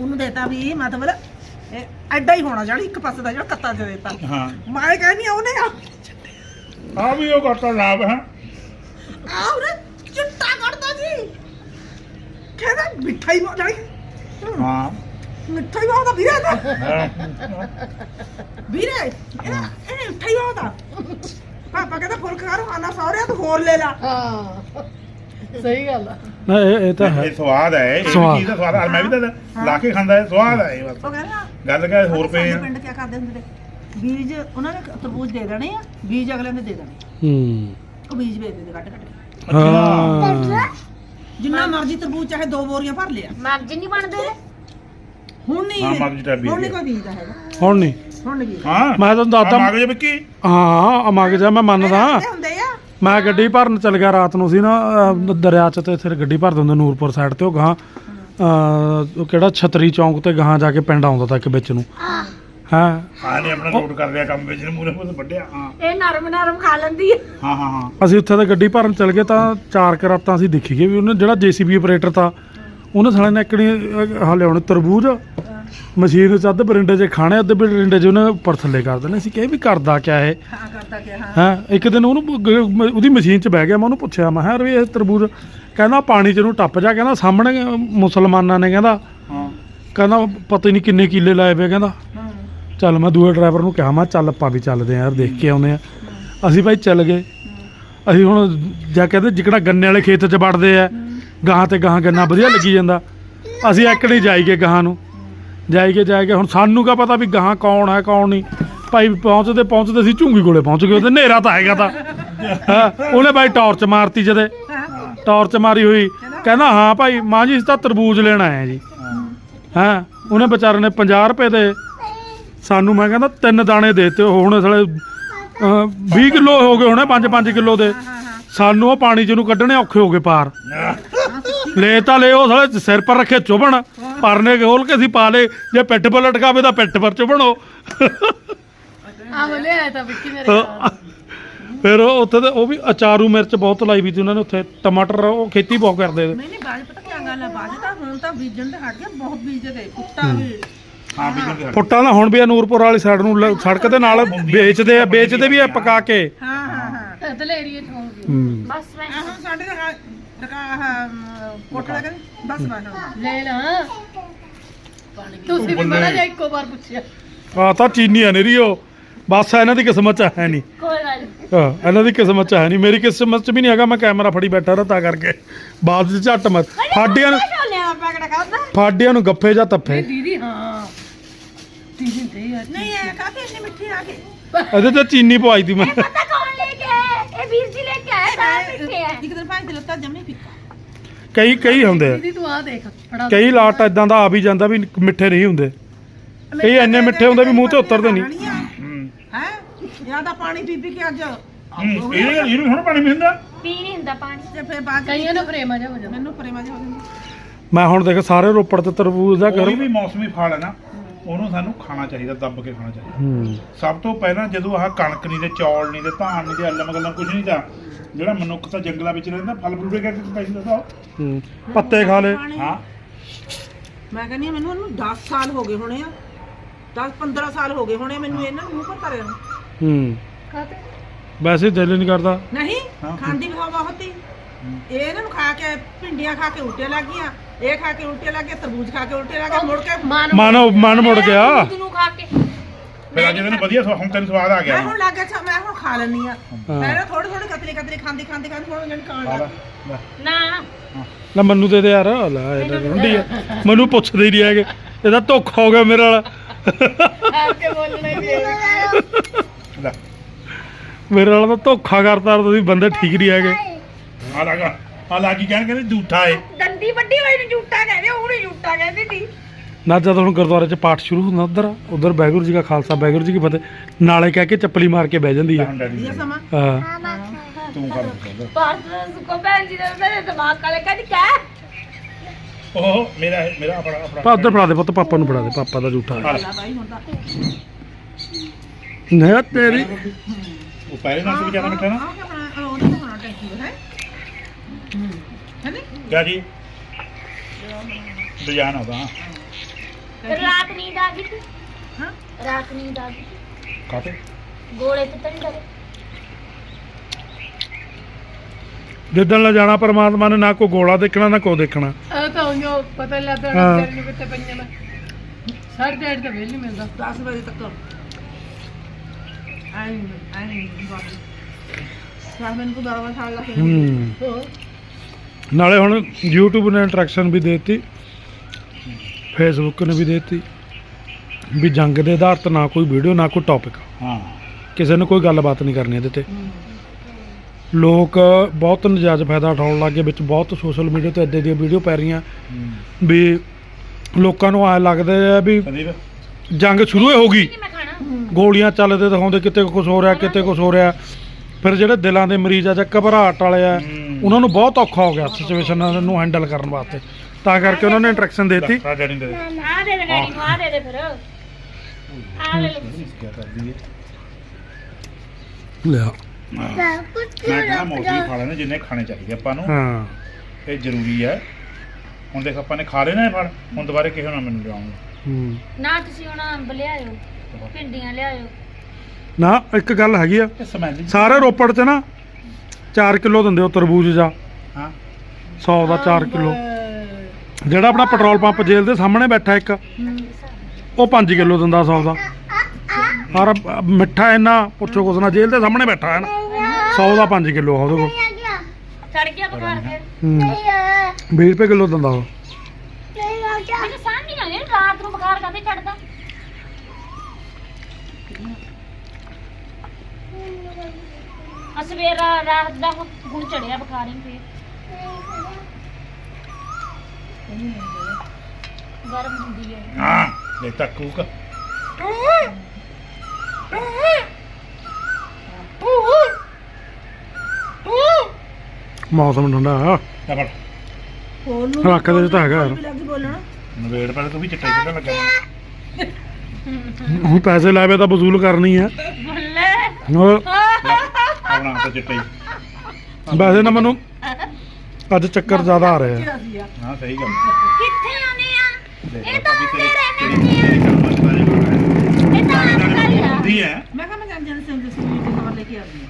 ਉਹਨੂੰ ਦੇਤਾ ਵੀ ਮਤਲਬ ਇਹ ਐਡਾ ਹੀ ਹੋਣਾ ਜਿਹੜੀ ਇੱਕ ਪਾਸੇ ਦਾ ਜਿਹੜਾ ਕੱਤਾ ਚ ਦੇਤਾ। ਹਾਂ। ਮੈਂ ਕਹਿੰਦੀ ਆ ਉਹਨੇ ਆ ਆ ਵੀ ਉਹ ਘਟਾ ਲਾਭ ਹੈ। ਆ ਉਹਨੇ ਚਿੱਟਾ ਕੱਢਦਾ ਜੀ। ਕਹਿੰਦਾ ਮਿੱਠਾ ਹੀ ਮੋ ਜਾਣੀ ਹਾਂ। ਮਿੱਠਾ ਹੀ ਬਹੁਤ ਵੀਰੇ ਦਾ ਹਾਂ। ਵੀਰੇ ਇਹਦਾ ਇਹ ਮਿੱਠਾ ਹੀ ਬਹੁਤ ਆ ਪਾਪਾ ਕਹਿੰਦਾ ਫੁੱਲ ਖਾ ਰੋ ਆਣਾ ਸੌਰਿਆ ਤੂੰ ਹੋਰ ਲੈ ਲਾ। ਹਾਂ। ਸਹੀ ਗੱਲ ਆ। ਨਾ ਇਹ ਇਹ ਤਾਂ ਹੈ। ਇਹ ਸਵਾਦ ਹੈ ਇਹ ਵੀ ਸਵਾਦ। ਚੀਜ਼ ਦਾ ਸਵਾਦ ਆ। ਮੈਂ ਵੀ ਤਾਂ ਲਾ ਕੇ ਖਾਂਦਾ ਹੈ ਸਵਾਦ ਹੈ ਇਹ ਬਸ। ਕਹਿੰਦਾ ਗੱਲ ਕਾ ਹੋਰ ਪਏ ਸਾਡੇ ਆ। ਪਿੰਡ ਕੀ ਕਰਦੇ ਹੁੰਦੇ ਨੇ? ਬੀਜ ਉਹਨਾਂ ਨੇ ਤਰਬੂਜ ਦੇ ਦੇਣੇ ਆ ਬੀਜ ਅਗਲੇ ਨੇ ਦੇ ਦੇਣੇ। ਹੂੰ। ਉਹ ਬੀਜ ਵੇਚ ਦਿੰਦੇ ਕੱਢ ਕੱਢ ਕੇ ਹਾਂ ਜਿੰਨਾ ਮਰਜ਼ੀ ਤਰਬੂਜ ਚਾਹੇ ਦੋ ਬੋਰੀਆਂ ਭਰ ਲਿਆ। ਮਗਜ ਨਹੀਂ ਬਣਦੇ। ਹੁਣ ਨਹੀਂ ਹਾਂ, ਮਗਜ਼ ਦਾ ਬੀਜ ਹੁਣ ਨਹੀਂ ਹੈ। ਕੋਈ ਬੀਜਦਾ ਹੈਗਾ। ਹੁਣ ਨਹੀਂ। ਹੁਣ ਨਹੀਂ ਬੀਜਦਾ ਹਾਂ ਮੈਂ ਤੁਹਾਨੂੰ ਦੱਸਦਾ ਮਗਜ ਵਿੱਕੀ। ਹਾਂ ਅਮਗ ਜਾ ਮੈਂ ਮੰਨਦਾ। ਕਹਿੰਦੇ ਹੁੰਦੇ ਆ। ਮੈਂ ਗੱਡੀ ਭਰਨ ਚੱਲ ਗਿਆ ਰਾਤ ਨੂੰ ਸੀ ਨਾ ਅਹ, ਦਰਿਆ ਚ ਤੇ ਫਿਰ ਗੱਡੀ ਭਰ ਦਿੰਦੇ ਨੂਰਪੁਰ ਸਾਈਡ ਤੇ ਉਹ ਗਾਂ ਅਹ, ਉਹ ਕਿਹੜਾ ਛਤਰੀ ਚੌਂਕ ਤੇ ਗਾਂ ਜਾ ਕੇ ਪਿੰਡ ਆਉਂਦਾ ਤਾਂ ਇੱਕ ਵਿੱਚ ਨੂੰ। ਹਾਂ? ਹਾਂ ਨੇ ਆਪਣਾ ਲੋਡ ਕਰ ਲਿਆ ਕੰਮ ਵਿੱਚ ਨੂੰ ਮੂਰੇ ਮੂਰੇ ਵੱਡਿਆ ਹਾਂ। ਇਹ ਨਰਮ ਨਰਮ ਖਾ ਲੈਂਦੀ ਹੈ ਹਾਂ ਹਾਂ ਹਾਂ। ਅਸੀਂ ਉੱਥੇ ਤੇ ਗੱਡੀ ਭਰਨ ਚੱਲ ਗਏ ਤਾਂ ਚਾਰ ਕੁ ਰਾਤਾਂ ਅਸੀਂ ਦੇਖੀ ਗਏ ਵੀ ਉਹਨੇ ਜਿਹੜਾ ਜੀਸੀਬੀ ਆਪਰੇਟਰ ਤਾਂ ਉਹਨੇ ਸਾਲੇ ਨੇ ਇੱਕਣੀ ਹਾਲੇ ਹੁਣ ਤਰਬੂਜ ਮਸ਼ੀਨ ਚ ਅੱਧ ਬਰਿੰਡੇ 'ਚ ਖਾਣੇ ਅੱਧ ਬਰਿੰਡੇ 'ਚ ਉਹਨੇ ਉੱਪਰ ਥੱਲੇ ਕਰ ਦੇਣੇ। ਸੀ ਕਿ ਇਹ ਵੀ ਕਰਦਾ ਕਿਆ ਇਹ? ਹਾਂ ਕਰਦਾ ਕਿ ਹਾਂ। ਹਾਂ? ਇੱਕ ਦਿਨ ਉਹਨੂੰ ਗ- ਮ- ਉਹਦੀ ਮਸ਼ੀਨ 'ਚ ਬਹਿ ਗਿਆ ਮੈਂ ਉਹਨੂੰ ਪੁੱਛਿਆ ਮੈਂ ਕਿਹਾ ਵੀ ਇਹ ਤਰਬੂਜ ਕਹਿੰਦਾ ਪਾਣੀ 'ਚ ਨੂੰ ਟੱਪ ਜਾ। ਕਹਿੰਦਾ ਸਾਹਮਣੇ ਮੁਸਲਮਾਨਾਂ ਨੇ ਕਹਿੰਦਾ। ਹਾਂ। ਕਹਿੰਦਾ ਪਤਾ ਹੀ ਨਹੀਂ ਕਿੰਨੇ ਕੀਲੇ ਲਾਏ ਪਏ ਕਹਿੰਦਾ। ਹਾਂ। ਚੱਲ ਮੈਂ ਦੂਏ ਡਰਾਈਵਰ ਨੂੰ ਕਿਹਾ ਮੈਂ ਕਿਹਾ ਚੱਲ ਆਪਾਂ ਵੀ ਚੱਲਦੇ ਆਂ ਯਾਰ ਦੇਖ ਕੇ ਆਉਂਦੇ ਆ। ਅਸੀਂ ਭਾਈ ਚੱਲ ਗਏ। ਅਸੀਂ ਹੁਣ ਜਾ ਕਹਿੰਦੇ ਜਿਕੜਾ ਗੰਨੇ ਵਾਲੇ ਖੇਤ 'ਚ ਵੜਦੇ ਆ ਗਾਹਾਂ ਤੇ ਗਾਹਾਂ ਗੰਨਾ ਵਧੀਆ ਲੱਗੀ ਜਾਂਦਾ। ਅਸੀਂ ਐਕੜੀ ਜਾਈਏ ਗਾਹਾਂ ਨੂੰ। ਜਾਈਏ ਜਾਈਏ। ਹੁਣ ਸਾਨੂੰ ਕਾ ਪਤਾ ਵੀ ਗਾਹਾਂ ਕੌਣ ਹੈ ਕੌਣ ਨਹੀਂ। ਭਾਈ ਪਹੁੰਚਦੇ ਪਹੁੰਚਦੇ ਅਸੀਂ ਝੁੰਗੀ ਕੋਲੇ ਪਹੁੰਚ ਗਏ ਉਹਦੇ ਹਨੇਰਾ ਤਾਂ ਹੈਗਾ ਤਾਂ। ਹਾਂ, ਉਹਨੇ ਭਾਈ ਟਾਰਚ ਮਾਰਤੀ ਜਦੇ। ਹਾਂ ਟਾਰਚ ਮਾਰੀ ਹੋਈ। ਕਹਿੰਦਾ ਹਾਂ ਭਾਈ ਮਾਂ ਜੀ ਅਸੀਂ ਤਾਂ ਤਰਬੂਜ ਲੈਣ ਆਏ ਆ ਜੀ। ਹਾਂ ਉਹਨੇ ਵਿਚਾਰੇ ਨੇ 50 ਰੁਪਏ ਦੇ ਸਾਨੂੰ ਮੈਂ ਕਹਿੰਦਾ ਤਿੰਨ ਦਾਣੇ ਦੇਤੇ। ਹੁਣ ਸਾਲੇ 20 ਕਿਲੋ ਹੋ ਗਏ ਹੋਣੇ 5-5 ਕਿਲੋ ਦੇ। ਸਾਨੂੰ ਉਹ ਪਾਣੀ ਜਿਹਨੂੰ ਕੱਢਣੇ ਔਖੇ ਹੋ ਗਏ ਪਾਰ। ਲੈ ਤਾਂ ਲੈ ਉਹ ਸਾਲੇ ਸਿਰ ਪਰ ਰੱਖੇ ਚੁਬਣ ਪਰਨੇ ਖੋਲ ਕੇ ਅਸੀਂ ਪਾ ਲੇ ਜੇ ਪਿੱਠ ਪਰ ਲਟਕਾਵੇ ਤਾਂ ਪਿੱਠ ਪਰ ਚੁਬਣੋ ਆਹ ਲਿਆਇਆ ਤਾਂ ਵਿੱਕੀ ਮੇਰੇ ਨਾਲ। ਫਿਰ ਉਹ ਉੱਥੇ ਤੇ ਉਹ ਵੀ ਅਚਾਰੂ ਮਿਰਚ ਬਹੁਤ ਲਾਈ ਵੀ ਸੀ ਉਹਨਾਂ ਨੇ ਉੱਥੇ। ਟਮਾਟਰ ਉਹ ਖੇਤੀ ਬਹੁਤ ਕਰਦੇ ਨਹੀਂ ਨਹੀਂ ਬਾਜ ਪਤਾ ਕੀ ਗੱਲ ਹੈ ਬਾਜ ਤਾਂ ਹੁਣ ਤਾਂ ਬੀਜਣ ਤੇ ਹਟ ਗਿਆ ਬਹੁਤ ਬੀਜਦੇ। ਕੁੱਤਾ ਵੀ। ਹਾਂ ਫੁੱਟਾਂ ਦਾ ਹੁਣ ਵੀ ਆ ਨੂਰਪੁਰ ਵਾਲੀ ਸਾਈਡ ਨੂੰ ਲ- ਸੜਕ ਦੇ ਨਾਲ ਵੇਚਦੇ ਆ ਵੇਚਦੇ ਵੀ ਆ ਪਕਾ ਕੇ। ਹਾਂ ਹਾਂ ਹਾਂ। ਇਧਰਲੇ ਏਰੀਏ ਚ ਹੋਣਗੇ ਹੂੰ। ਬਸ ਮੈਂ ਆਹ ਸਾਡੇ ਦਾ ਰਕਾ ਕੋਟਲਾ ਕਰ ਬਸ ਬਸ ਲੈ ਲਾ। ਤੁਸੀਂ ਵੀ ਬੜਾ ਜਿਹਾ ਇੱਕੋ ਵਾਰ ਪੁੱਛਿਆ। ਆ ਤਾਂ ਚੀਨੀ ਆ ਨੇਰੀ ਉਹ। ਬਸ ਇਹਨਾਂ ਦੀ ਕਿਸਮਤ ਚ ਹੈ ਨਹੀਂ। ਕੋਈ ਗੱਲ ਨੀ। ਹਾਂ ਇਹਨਾਂ ਦੀ ਕਿਸਮਤ ਚ ਹੈ ਨਹੀਂ। ਮੇਰੀ ਕਿਸਮਤ ਚ ਵੀ ਨਹੀਂ ਹੈਗਾ ਮੈਂ ਕੈਮਰਾ ਫੜੀ ਬੈਠਾ ਰਹਾ ਤਾਂ ਕਰਕੇ। ਬਾਅਦ ਚ ਝੱਟ ਮਤ ਫਾਡਿਆਂ ਨੂੰ ਦਾ ਫਾਡਿਆਂ ਨੂੰ ਗੱਫੇ ਜਾਂ ਤੱਫੇ। ਦੀਦੀ ਹਾਂ। ਦੀਦੀ ਦੇ ਯਾਰ ਨਹੀਂ ਐ ਕਾਹਤੇ ਇੰਨੀ ਮਿੱਠੀ ਆ ਗਈ ਇਹਦੇ ਤੇ ਚੀਨੀ ਪਵਾਈ ਤੀ ਮੈਂ ਪਤਾ ਕੌਣ ਲੈ ਕੇ ਆਇਆ ਇਹ ਵੀਰ ਜੀ ਲੈ ਕੇ ਆਏ ਤਾਂ ਪਿੱਛੇ ਹੈ ਇੱਕ ਦਿਨ ਭਾਈ ਤੇ ਲੱਤਾ ਜੰਮੀ ਫਿੱਕਾ ਕਈ ਕਈ ਹੁੰਦੇ ਆ। ਦੀਦੀ ਤੂੰ ਆ ਦੇਖ ਫੜਾ ਕਈ ਲਾਟ ਇਦਾਂ ਦਾ ਆ ਵੀ ਜਾਂਦਾ ਵੀ ਮਿੱਠੇ ਨਹੀਂ ਹੁੰਦੇ। ਕਈ ਇੰਨੇ ਮਿੱਠੇ ਹੁੰਦੇ ਵੀ ਮੂੰਹ ਤੇ ਉਤਰਦੇ ਨਹੀਂ। ਹੂੰ ਹੈ? ਜਾਂ ਤਾਂ ਪਾਣੀ ਪੀ ਪੀ ਕੇ ਅੱਜ ਹੂੰ, ਇਹ ਇਹਨੂੰ ਹੁਣ ਪਾਣੀ ਮਿਲਦਾ ਪੀ ਨਹੀਂ ਹੁੰਦਾ ਪਾਣੀ। ਤੇ ਫਿਰ ਬਾਅਦ ਚ ਕਈਆਂ ਨੂੰ ਫਰੇਮਾ ਜਾ ਹੋ ਜਾਂਦਾ। ਮੈਨੂੰ ਪ੍ਰੇਮਾ ਜਿਹਾ ਹੋ ਜਾਂਦਾ। ਮੈਂ ਹੁਣ ਦੇਖ ਸਾਰੇ ਰੋਪੜ ਤੇ ਤਰਬੂਜ ਦਾ ਕੋਈ ਕਰ ਵੀ ਮੌਸਮੀ ਫਲ ਹੈ ਨਾ ਉਹਨੂੰ ਸਾਨੂੰ ਖਾਣਾ ਚਾਹੀਦਾ ਦੱਬ ਕੇ ਖਾਣਾ ਚਾਹੀਦਾ। ਹੂੰ। ਸਭ ਤੋਂ ਪਹਿਲਾਂ ਜਦੋਂ ਆਹ ਕਣਕ ਨਹੀਂ ਤੇ ਚੌਲ ਨਹੀਂ ਤੇ ਧਾਨ ਨਹੀਂ ਤੇ ਅਲਮ ਗੱਲਾਂ ਕੁਝ ਨਹੀਂ ਤਾਂ ਜਿਹੜਾ ਮਨੁੱਖ ਤਾਂ ਜੰਗਲਾਂ ਵਿੱਚ ਰਹਿੰਦਾ ਫਲ ਫਰੂਟ ਕਰਕੇ ਪੈਸੇ ਦੱਸੋ। ਹੂੰ ਪੱਤੇ ਖਾ ਲੇ। ਹਾਂ। ਮੈਂ ਕਹਿੰਦੀ ਹਾਂ, ਮੈਨੂੰ ਉਹਨੂੰ 10 ਸਾਲ ਹੋ ਗਏ ਹੋਣੇ ਆ। 10 15 ਸਾਲ ਹੋ ਗਏ ਹੋਣੇ ਆ ਮੈਨੂੰ ਇਹਨਾਂ ਨੂੰ ਮੂੰਹ ਪਰ। ਹੂੰ। ਖਾਤੇ? ਵੈਸੇ ਦਿਲ ਨਹੀਂ ਕਰਦਾ। ਨਹੀਂ ਹਾਂ। ਖਾਂਦੀ ਵੀ ਹਵਾ ਹੋਤੀ ਇਹ ਇਹਨਾਂ ਨੂੰ ਖਾ ਕੇ ਭਿੰਡੀਆਂ ਖਾ ਕੇ ਉਲਟੀਆਂ ਲੱਗ ਗਈਆਂ। ਇਹ ਖਾ ਕੇ ਉਲਟੀਆਂ ਲੱਗ ਗਈਆਂ ਤਰਬੂਜ ਖਾ ਕੇ ਉਲਟੀਆਂ ਲੱਗ ਗਈਆਂ ਮੁੜ ਕੇ ਮਨ ਮਨ ਮਨ ਮੁੜ ਗਿਆ। ਨੂੰ ਖਾ ਕੇ। ਫਿਰ ਅੱਜ ਤੈਨੂੰ ਵਧੀਆ ਸਵਾ- ਹੁਣ ਤੈਨੂੰ ਸਵਾਦ ਆ ਗਿਆ ਮੈਂ ਹੁਣ ਲੱਗ ਗਿਆ ਅੱਛਾ ਮੈਂ ਹੁਣ ਖਾ ਲੈਣੀ ਆ। ਮੈਂ ਨਾ ਥੋੜੀ ਥੋੜੀ ਕਤਲੀ ਕਤਲੀ ਖਾਂਦੀ ਖਾਂਦੀ ਖਾਂਦੀ ਹੁਣ ਮੈਨੂੰ ਖਾਣ ਲੱਗ ਲੈ। ਲੈ। ਨਾ ਲੈ ਮੈਨੂੰ ਦੇ ਦੇ ਯਾਰ ਲੈ ਇਹ ਰੁੰਡੀ ਆ ਮੈਨੂੰ ਪੁੱਛਦੇ ਹੀ ਨਹੀਂ ਹੈਗੇ ਇਹਦਾ ਧੋਖਾ ਹੋ ਗਿਆ ਮੇਰੇ ਨਾਲ ਆ ਕੇ ਬੋਲਣਾ ਹੀ ਨਹੀਂ ਲੈ ਮੇਰੇ ਨਾਲ ਤਾਂ ਧੋਖਾ ਕਰਤਾ ਤੁਸੀਂ ਬੰਦੇ ਠੀਕ ਨਹੀਂ ਹੈਗੇ ਆ ਲਗਾ ਆ ਲਾਗੀ ਕਹਿਣ ਕਹਿੰਦੇ ਝੂਠਾ ਏ ਦੰਦੀ ਵੱਡੀ ਹੋਈ ਨੂੰ ਝੂਟਾ ਕਹਿੰਦੇ ਉਹ ਨਹੀਂ ਝੂਟਾ ਕਹਿੰਦੀ ਸੀ ਨਾ ਜਦ ਹੁਣ ਗੁਰਦੁਆਰੇ 'ਚ ਪਾਠ ਸ਼ੁਰੂ ਹੁੰਦਾ ਉਧਰ ਉਧਰ ਵਾਹਿਗੁਰੂ ਜੀ ਕਾ ਖਾਲਸਾ ਵਾਹਿਗੁਰੂ ਜੀ ਕੀ ਫਤਿਹ। ਨਾਲੇ ਕਹਿ ਕੇ ਚੱਪਲੀ ਮਾਰ ਕੇ ਬਹਿ ਜਾਂਦੀ ਹੁਣ ਡੈਡੀ ਵਧੀਆ ਸਮਾਂ। ਹਾਂ। ਤੂੰ ਕਰ। ਲੈ। ਭਾਰਤ ਸੁਕੋ ਭੈਣ ਜੀ ਦਾ ਮੇਰੇ ਦਿਮਾਗ ਕਾਲੇ ਕਹਿੰਦੀ ਕਹਿ। ਉਹ ਮੇਰਾ ਮੇਰਾ ਆਪਣਾ ਆਪਣਾ। ਪਾ ਉਧਰ ਫੜਾ ਦੇ ਪੁੱਤ ਪਾਪਾ ਨੂੰ ਫੜਾ ਦੇ ਪਾਪਾ ਦਾ ਝੂਠਾ। ਹੈ। ਆ ਬਾਈ ਹੁਣ ਤਾਂ ਨਹੀਂ ਤੇਰੀ। ਉਹ ਪਹਿਲੇ ਨਾਲ ਵੀ ਜ਼ਿਆਦਾ ਮਿੱਠਾ ਨਾ? ਆਹ ਕਿਆ ਬਣਾ ਉਹਨੇ ਤਾਂ ਬਣਾ ਟੈਂਕੀ ਹੈ। ਹੂੰ। ਹੈ ਨੀ? ਕਿਆ ਜੀ। ਡਿਜ਼ਾਈਨ ਆਉਂਦਾ ਰਾਤ ਨੀਂਦ ਆ ਗਈ ਸੀ? ਹਾਂ? ਰਾਤ ਨੀਂਦ ਆ ਗਈ ਕਾਤੇ ਗੋਲੇ ਤੇ ਤੜੀ ਡਰੇ ਜਿੱਦਣ ਲੈ ਜਾਣਾ ਪਰਮਾਤਮਾ ਨੇ ਨਾ ਕੋਈ ਗੋਲਾ ਦੇਖਣਾ ਨਾ ਕੋ ਦੇਖਣਾ। ਆ ਤਾਂ ਉਹਨੂੰ ਪਤਾ ਨੀ ਲੱਗਦਾ ਹਾਂ। ਨਾ ਨੂੰ ਕਿੱਥੇ ਪਈਆਂ ਨੇ। ਸਾਢੇ ਡੇਢ ਤਾਂ ਵੇਲ ਨਹੀਂ ਮਿਲਦਾ 10 ਵਜੇ ਤੱਕ। ਆਈ ਆਈ ਬਾਬੂ। ਸਾਹ ਮੈਨੂੰ ਕੋ ਦਰਵਾ ਛਾੜ ਲਾ ਕੇ ਹੂੰ। ਹੋਰ? ਨਾਲੇ ਹੁਣ YouTube ਨੇ ਇੰਟਰੈਕਸ਼ਨ ਵੀ ਦੇਤੀ। Facebook ਨੇ ਵੀ ਦੇਤੀ ਵੀ ਜੰਗ ਦੇ ਆਧਾਰ ਤੇ ਨਾ ਕੋਈ ਵੀਡੀਓ ਨਾ ਕੋਈ ਟੌਪਿਕ ਹਾਂ। ਕਿਸੇ ਨੇ ਕੋਈ ਗੱਲਬਾਤ ਨਹੀਂ ਕਰਨੀ ਇਹਦੇ ਤੇ। ਲੋਕ ਬਹੁਤ ਨਜਾਇਜ਼ ਫਾਇਦਾ ਉਠਾਉਣ ਲੱਗੇ ਵਿੱਚ ਬਹੁਤ ਸੋਸ਼ਲ ਮੀਡੀਆ ਤੇ ਇੱਦਾਂ ਦੀਆਂ ਵੀਡੀਓ ਪੈ ਰਹੀਆਂ। ਵੀ ਲੋਕਾਂ ਨੂੰ ਐ ਲੱਗਦਾ ਹੈ ਵੀ ਜੰਗ ਸ਼ੁਰੂ ਹੀ ਗਈ ਨਹੀਂ ਮੈਂ ਖਾਣਾ। ਗੋਲੀਆਂ ਚੱਲਦੇ ਦਿਖਾਉਂਦੇ ਕਿਤੇ ਕੁਝ ਹੋ ਰਿਹਾ ਕਿਤੇ ਕੁਝ ਹੋ ਰਿਹਾ। ਫਿਰ ਜਿਹੜੇ ਦਿਲਾਂ ਦੇ ਮਰੀਜ਼ ਆ ਜਾਂ ਘਬਰਾਹਟ ਵਾਲੇ ਆ ਹੂੰ। ਉਹਨਾਂ ਨੂੰ ਬਹੁਤ ਔਖਾ ਹੋ ਗਿਆ ਸਿਚੁਏਸ਼ਨ ਨੂੰ ਹੈਂਡਲ ਕਰਨ ਵਾਸਤੇ। ਤਾਂ ਕਰਕੇ ਉਹਨਾਂ ਨੇ ਇੰਟਰੈਕਸ਼ਨ ਦੇਤੀ। ਆ ਡੈਡੀ ਦੇ ਦੇ। ਆ ਦੇ ਦੇ ਡੈਡੀ ਨੂੰ ਆ ਦੇ ਦੇ ਫਿਰ। ਆ ਲੈ ਲੈ। ਕੀ ਕਰਦੀ ਏ ਲਿਆ ਮੈਂ ਕਹਿੰਦਾ ਮੌਸਮੀ ਖਾ ਲੈਣੇ ਜਿੰਨੇ ਖਾਣੇ ਚਾਹੀਦੇ ਆਪਾਂ ਨੂੰ। ਹਾਂ। ਇਹ ਜ਼ਰੂਰੀ ਹੈ। ਹੁਣ ਦੇਖ ਆਪਾਂ ਨੇ ਖਾ ਲੈਣਾ ਇਹ ਫਲ। ਹੁਣ ਦੁਬਾਰੇ ਕਿਸੇ ਨਾਲ ਮੈਨੂੰ ਲਿਆਉਂਗਾ ਹੂੰ। ਨਾ ਤੁਸੀਂ ਹੁਣ ਅੰਬ ਲਿਆਇਓ ਭਿੰਡੀਆਂ ਲਿਆਇਓ। ਨਾ ਇੱਕ ਗੱਲ ਹੈਗੀ ਆ। ਇਹ ਸਮੈਲ ਸਾਰੇ ਰੋਪੜ 'ਚ ਨਾ 4 ਕਿਲੋ ਦਿੰਦੇ ਉਹ ਤਰਬੂਜ ਜਾ। ਹਾਂ। 100 ਦਾ 4 ਕਿਲੋ। ਜਿਹੜਾ ਆਪਣਾ ਪੈਟਰੋਲ ਪੰਪ ਜੇਲ੍ਹ ਦੇ ਸਾਹਮਣੇ ਬੈਠਾ ਇੱਕ ਉਹ 5 ਕਿਲੋ ਦਿੰਦਾ 100 ਦਾ। ਔਰ ਮਿੱਠਾ ਇੰਨਾ ਪੁੱਛੋ ਕੁਛ ਨਾ ਜੇਲ੍ਹ ਦੇ ਸਾਹਮਣੇ ਬੈਠਾ ਹੈ ਨਾ। 100 ਦਾ 5 ਕਿਲੋ ਆ ਉਹਦੇ ਕੋਲ। ਚੜ ਗਿਆ ਬੁਖਾਰ ਫਿਰ। ਹੂੰ। 20 ਰੁਪਏ ਕਿਲੋ ਦਿੰਦਾ ਉਹ। ਮੈਨੂੰ ਸਮਝ ਨਹੀਂ ਆਉਂਦੀ ਰਾਤ ਨੂੰ ਬੁਖਾਰ ਕਾਹਦੇ ਚੜਦਾ ਆ ਸਵੇਰ ਰਾਤ ਦਾ ਹੁਣ ਚੜਿਆ ਬੁਖਾਰ ਹੀ ਫੇਰ। ਗਰਮ ਹੁੰਦੀ ਹੈ ਹਾਂ ਲੈ ਤੱਕ ਕੂਕ। ਮੌਸਮ ਠੰਡਾ ਆ। ਲੈ ਫੜ। ਹੋਰ ਨੂੰ ਰੱਖ ਦੇ ਤਾਂ ਹੈਗਾ ਯਾਰ। ਵੀ ਲੱਗੀ ਬੋਲਣਾ। ਨਵੇੜ ਪਹਿਲੇ ਤੂੰ ਵੀ ਚਿੱਟਾ ਕੱਢਣ ਲੱਗਾ। ਹੁਣ ਪੈਸੇ ਲਾਵੇ ਤਾਂ ਵਸੂਲ ਕਰਨੀ ਆ। ਬੱਲੇ। ਹੋਰ। ਆਪਣਾ ਤਾਂ ਚਿੱਟਾ ਹੀ। ਵੈਸੇ ਨਾ ਮੈਨੂੰ ਅੱਜ ਚੱਕਰ ਜ਼ਿਆਦਾ ਆ ਰਿਹਾ ਸੀ ਆ ਹਾਂ ਸਹੀ ਗੱਲ। ਕਿੱਥੇ ਆਨੇ ਆ? ਇਹ ਤਾਂ ਤੇਰੇ ਤੇਰੇ ਕੰਮ ਸਾਰੇ ਇਹ ਤਾਂ ਆਮ ਗੱਲ ਆ। ਹੁੰਦੀ ਹੈ। ਮੈਂ ਕਿਹਾ ਮੈਂ ਜਾਂਦੇ ਨੇ ਸੰਜੇ ਸਿੰਘ ਦੀ ਖਬਰ ਲੈ ਕੇ ਆ ਗਈ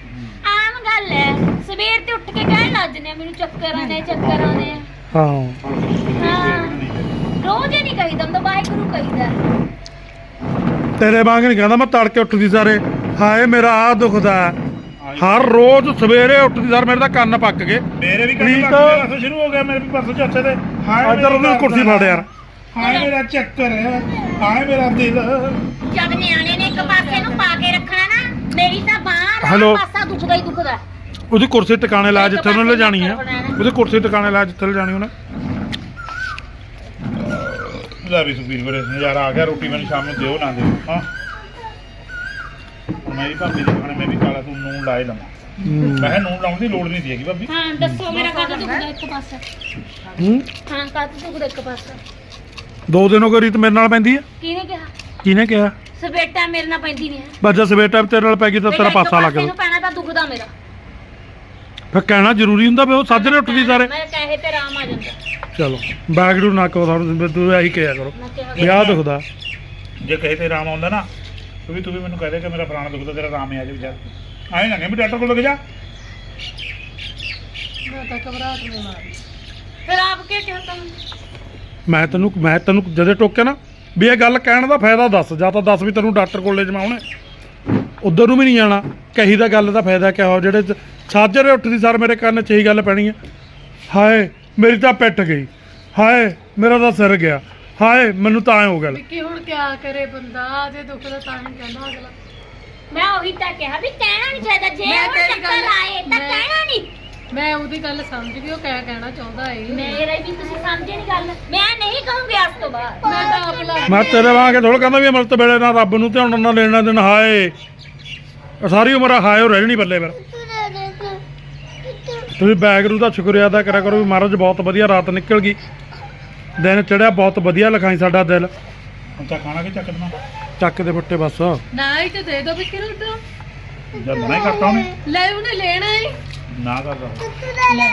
ਆਮ ਗੱਲ ਹੈ। ਸਵੇਰ ਤੇ ਉੱਠ ਕੇ ਕਹਿਣ ਲੱਗ ਜਨੇ ਮੈਨੂੰ ਚੱਕਰ ਆਉਂਦੇ ਚੱਕਰ ਆਉਂਦੇ ਆ। ਹਾਂ। ਹਾਂ। ਰੋਜ਼ ਹੀ ਨਹੀਂ ਕਹੀਦਾ ਹੁੰਦਾ ਵਾਹਿਗੁਰੂ ਕਹੀਦਾ ਤੇਰੇ ਵਾਂਗ ਨਹੀਂ ਕਹਿੰਦਾ ਮੈਂ ਤੜਕੇ ਉੱਠਦੀ ਸਾਰੇ ਹਾਏ ਮੇਰਾ ਆ ਦੁਖਦਾ ਹੈ। ਹਰ ਰੋਜ਼ ਸਵੇਰੇ ਉੱਠਦੀ ਸਰ ਮੇਰੇ ਤਾਂ ਕੰਨ ਪੱਕ ਗਏ। ਮੇਰੇ ਵੀ। ਕੰਮ ਲੱਗ ਗਿਆ ਸ਼ੁਰੂ ਹੋ ਗਿਆ ਮੇਰੇ ਵੀ ਪਰਸੋਂ ਚੌਥੇ ਦੇ ਹਾਏ ਇੱਧਰ ਉਹਨੂੰ ਕੁਰਸੀ ਫੜ ਯਾਰ। ਹਾਏ ਮੇਰਾ ਚੱਕਰ ਹਾਏ ਮੇਰਾ ਦਿਲ। ਜਦ ਨਿਆਣੇ ਨੇ ਇੱਕ ਪਾਸੇ ਨੂੰ ਪਾ ਕੇ ਰੱਖਣਾ ਨਾ ਮੇਰੀ ਤਾਂ ਬਾਹ ਹੈਲੋ। ਦਾ ਪਾਸਾ ਦੁਖਦਾ ਹੀ ਦੁਖਦਾ। ਉਹਦੀ ਕੁਰਸੀ ਟਿਕਾਣੇ ਲਾ ਜਿੱਥੇ ਉਹਨੇ ਲੈ ਜਾਣੀ ਆ। ਉਹਦੀ ਕੁਰਸੀ ਟਿਕਾਣੇ ਲਾ ਜਿੱਥੇ ਲੈ ਜਾਣੀ ਉਹਨੇ। ਲੈ ਵੀ ਸੁਪੀਰ ਵੀਰੇ ਨਜ਼ਾਰਾ ਆ ਗਿਆ ਰੋਟੀ ਮੈਨੂੰ ਸ਼ਾਮ ਨੂੰ ਦਿਓ ਨਾ ਦਿਓ। ਹਾਂ। ਹੁਣ ਮੇਰੀ ਭਾਬੀ ਦੇ ਖਾਣੇ ਮੈਂ ਵੀ ਕਾਲਾ ਤੂੰ ਨੂਨ ਲਾਏ ਲਵਾਂ। ਹੂੰ। ਮੈਂ ਕਿਹਾ ਨੂਨ ਲਾਉਣ ਦੀ ਲੋੜ ਨਹੀਂ ਸੀ ਹੈਗੀ ਭਾਬੀ। ਹਾਂ ਦੱਸੋ ਮੇਰਾ ਕਦ ਦੁਖਦਾ ਇੱਕ ਪਾਸਾ? ਹੂੰ? ਹਾਂ ਕਦ ਦੁਖਦਾ ਇੱਕ ਪਾਸਾ? ਦੋ ਦਿਨ ਹੋ ਗਏ ਰੀਤ ਮੇਰੇ ਨਾਲ ਪੈਂਦੀ ਆ। ਕਿਹਨੇ ਕਿਹਾ? ਕਿਹਨੇ ਕਿਹਾ? ਸਪੇਟਾ ਮੇਰੇ ਨਾਲ ਪੈਂਦੀ ਨਹੀਂ ਹੈ। ਬੱਜਾ ਸਵੇਰ ਟਾਈਮ ਤੇਰੇ ਨਾਲ ਪੈ ਗਈ ਤਾਂ ਤੇਰਾ ਪਾਸਾ ਲੱਗ ਗਿਆ। ਨੂੰ ਪੈਣਾ ਤਾਂ ਦੁਖਦਾ ਮੇਰਾ। ਫਿਰ ਕਹਿਣਾ ਜ਼ਰੂਰੀ ਹੁੰਦਾ ਵੀ ਉਹ ਸਾਜਰੇ ਉੱਠਦੀ ਸਾਰੇ। ਮੈਂ ਕਹੇ ਤੇ ਆਰਾਮ ਆ ਜਾਂਦਾ। ਚਲੋ ਬੈਗਰੂ ਨਾ ਕਹੋ ਸਾਨੂੰ ਤੂੰ ਇਹੀ ਕਿਹਾ ਕਰੋ। ਮੈਂ ਵਿਆਹ ਦੁਖਦਾ ਜੇ ਕਹੇ ਤੇ ਆਰਾਮ ਆਉਂਦਾ ਨਾ ਤੂੰ ਵੀ ਤੂੰ ਵੀ ਮੈਨੂੰ ਕਹਿ ਦੇ ਕਿ ਮੇਰਾ ਪੁਰਾਣਾ ਦੁਖਦਾ ਤੇਰਾ ਆਰਾਮ ਹੀ ਆ ਜਾ। ਵਿਚਾਰ ਆਏ ਨਾ ਵੀ ਡਾਕਟਰ ਕੋਲ ਲੱਗ ਜਾ। ਮੈਂ ਤਾਂ ਘਬਰਾਹਟ ਨਹੀਂ ਮਾਰੀ। ਫਿਰ ਆਪ ਕੀ ਕਹਤਾ ਮੈਂ ਤੈਨੂੰ ਮੈਂ ਤੈਨੂੰ ਜਦੇ ਟੋਕਿਆ ਨਾ ਵੀ ਇਹ ਗੱਲ ਕਹਿਣ ਦਾ ਫਾਇਦਾ ਦੱਸ ਜਾਂ ਤਾਂ ਦੱਸ ਵੀ ਤੈਨੂੰ ਡਾਕਟਰ ਕੋਲ ਲੈ ਉਹਨੇ। ਉਧਰ ਨੂੰ ਵੀ ਨਹੀਂ ਜਾਣਾ ਕਹੀ ਦਾ ਗੱਲ ਦਾ ਫਾਇਦਾ ਕਿਆ ਹੋ ਜਿਹੜੇ ਸਾਜਰੇ ਉੱਠਦੀ ਸਰ ਮੇਰੇ ਕੰਨ 'ਚ ਇਹੀ ਗੱਲ ਪੈਣੀ ਹੈ ਹਾਏ ਮੇਰੀ ਤਾਂ ਪਿੱਟ ਗਈ। ਹਾਏ ਮੇਰਾ ਤਾਂ ਸਿਰ ਗਿਆ। ਹਾਏ ਮੈਨੂੰ ਤਾਂ ਐ ਹੋ ਗਿਆ ਵਿੱਕੀ ਹੁਣ ਕਿਆ ਕਰੇ ਬੰਦਾ? ਜੇ ਦੁਖਦਾ ਤਾਂ ਹੀ ਕਹਿੰਦਾ ਅਗਲਾ। ਮੈਂ ਉਹੀ ਤਾਂ ਕਿਹਾ ਵੀ ਕਹਿਣਾ ਨਹੀਂ ਚਾਹੀਦਾ। ਜੇ ਮੈਂ ਉਹ ਤੇਰੀ ਚੱਕਰ ਗੱਲ- ਆਏ ਤਾਂ ਮੈਂ- ਕਹਿਣਾ ਨਹੀਂ ਮੈਂ ਉਹਦੀ ਗੱਲ ਸਮਝ ਗਈ ਉਹ ਕਿਆ ਕਹਿਣਾ ਚਾਹੁੰਦਾ ਏ। ਮੇਰੇ ਵੀ ਤੁਸੀਂ ਸਮਝੇ ਨਹੀਂ ਗੱਲ। ਮੈਂ ਨਹੀਂ ਕਹੂੰਗੀ ਅੱਜ ਤੋਂ ਬਾਅਦ। ਮੈਂ ਤਾਂ ਆਪ ਮੈਂ ਤੇਰੇ ਵਾਂਗ ਥੋੜਾ ਕਹਿੰਦਾ ਵੀ ਅਮਰਤ ਵੇਲੇ ਨਾਲ ਰੱਬ ਨੂੰ ਧਿਆਨ ਨਾਲ ਲੈਣਾ ਦਿਨ ਹਾਏ। ਸਾਰੀ ਉਮਰ ਹਾਏ ਹੋ ਰਹਿਣੀ ਬੱਲੇ ਫਿਰ। ਤੁਸੀਂ ਬੈਗਰੂ ਦਾ ਸ਼ੁਕਰੀਆ ਅਦਾ ਕਰਿਆ ਕਰੋ ਵੀ ਮਹਾਰਾਜ ਬਹੁਤ ਵਧੀਆ ਰਾਤ ਨਿਕਲ ਗਈ। ਦਿਨ ਚੜਿਆ ਬਹੁਤ ਵਧੀਆ ਲਿਖਾਈ ਸਾਡਾ ਦਿਲ। ਹੁਣ ਤਾਂ ਖਾਣਾ ਕਿ ਚੱਕਣਾ ਚੱਕ ਦੇ ਫੱਟੇ ਬਸ। ਨਾ ਹੀ ਤੇ ਦੇ ਦੋ ਵਿੱਕੀ ਨੂੰ ਤਾਂ। ਜਦ ਮਨਾ ਹੀ ਕਰਤਾ ਉਹਨੇ? ਲੈ ਉਹਨੇ ਲੈਣਾ ਏ। ਨਾ ਕਰਦਾ ਲੈ।